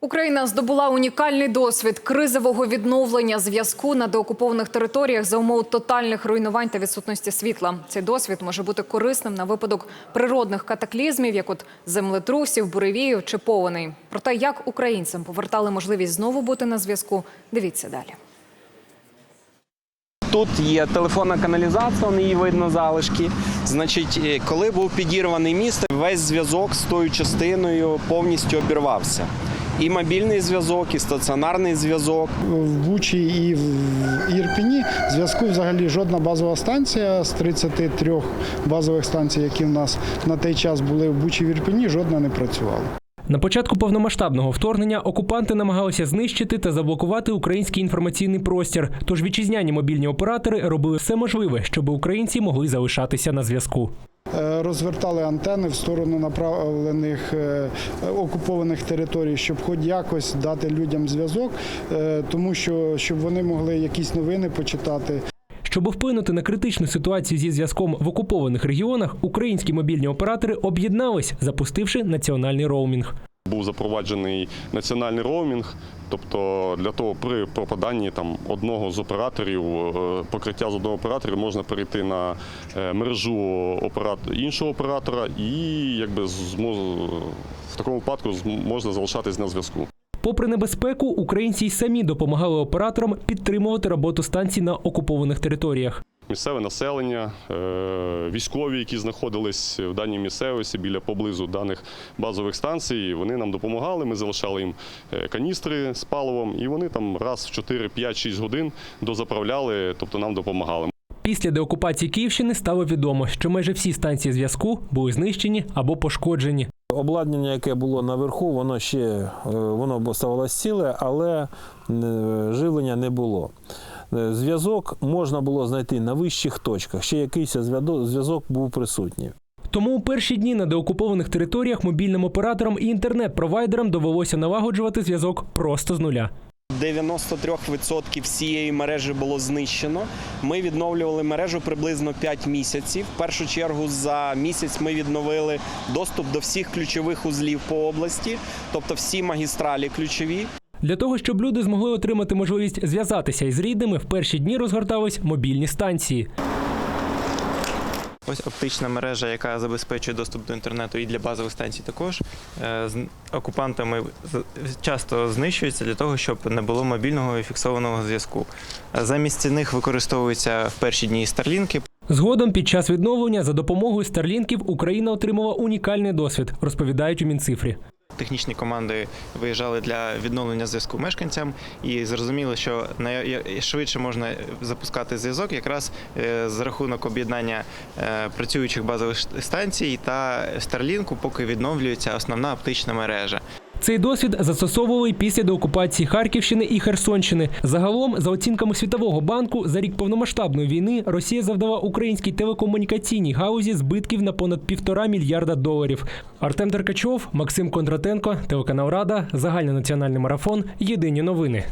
Україна здобула унікальний досвід кризового відновлення зв'язку на деокупованих територіях за умов тотальних руйнувань та відсутності світла. Цей досвід може бути корисним на випадок природних катаклізмів, як от землетрусів, буревіїв чи повеней. Про те, як українцям повертали можливість знову бути на зв'язку, дивіться далі. Тут є телефонна каналізація, на її видно залишки. Значить, е, коли був підірваний міст, весь зв'язок з тою частиною повністю обірвався. І мобільний зв'язок, і стаціонарний зв'язок. В Бучі і в Ірпіні зв'язку взагалі жодна базова станція з 33 базових станцій, які в нас на той час були в Бучі в Ірпіні, жодна не працювала. На початку повномасштабного вторгнення окупанти намагалися знищити та заблокувати український інформаційний простір. Тож вітчизняні мобільні оператори робили все можливе, щоб українці могли залишатися на зв'язку. Е, Розвертали антени в сторону направлених е, окупованих територій, щоб хоч якось дати людям зв'язок, е, тому що щоб вони могли якісь новини почитати. Щоб вплинути на критичну ситуацію зі зв'язком в окупованих регіонах, українські мобільні оператори об'єднались, запустивши національний роумінг. Був запроваджений національний роумінг, тобто для того при пропаданні там одного з операторів, е, покриття з одного оператора можна перейти на е, мережу іншого оператора і якби в такому випадку можна залишатись на зв'язку. Попри небезпеку, українці й самі допомагали операторам підтримувати роботу станцій на окупованих територіях. Місцеве населення, е, військові, які знаходились в даній місцевості біля поблизу даних базових станцій, вони нам допомагали. Ми залишали їм е, каністри з паливом, і вони там раз в 4, 5, 6 годин дозаправляли, тобто нам допомагали. Після деокупації Київщини стало відомо, що майже всі станції зв'язку були знищені або пошкоджені. Обладнання, яке було наверху, воно ще е, воно оставалось ціле, але живлення не було. Е, Зв'язок можна було знайти на вищих точках. Ще якийсь зв'язок був присутній. Тому у перші дні на деокупованих територіях мобільним операторам і інтернет-провайдерам довелося налагоджувати зв'язок просто з нуля. 93% всієї мережі було знищено. Ми відновлювали мережу приблизно 5 місяців. В першу чергу за місяць ми відновили доступ до всіх ключових узлів по області, тобто всі магістралі ключові. Для того, щоб люди змогли отримати можливість зв'язатися із рідними, в перші дні розгортались мобільні станції. Ось оптична мережа, яка забезпечує доступ до інтернету і для базових станцій також е, з окупантами часто знищується для того, щоб не було мобільного і фіксованого зв'язку. Е, Замість них використовуються в перші дні старлінки. Згодом, під час відновлення, за допомогою старлінків Україна отримала унікальний досвід, розповідають у Мінцифрі. Технічні команди виїжджали для відновлення зв'язку мешканцям і зрозуміли, що найшвидше можна запускати зв'язок якраз е, за рахунок об'єднання е, працюючих базових станцій та Starlink, поки відновлюється основна оптична мережа. Цей досвід застосовували після деокупації Харківщини і Херсонщини. Загалом, за оцінками Світового банку, за рік повномасштабної війни Росія завдала українській телекомунікаційній галузі збитків на понад півтора мільярда доларів. Артем Деркачов, Максим Кондратенко, телеканал Рада, загальнонаціональний марафон. Єдині новини.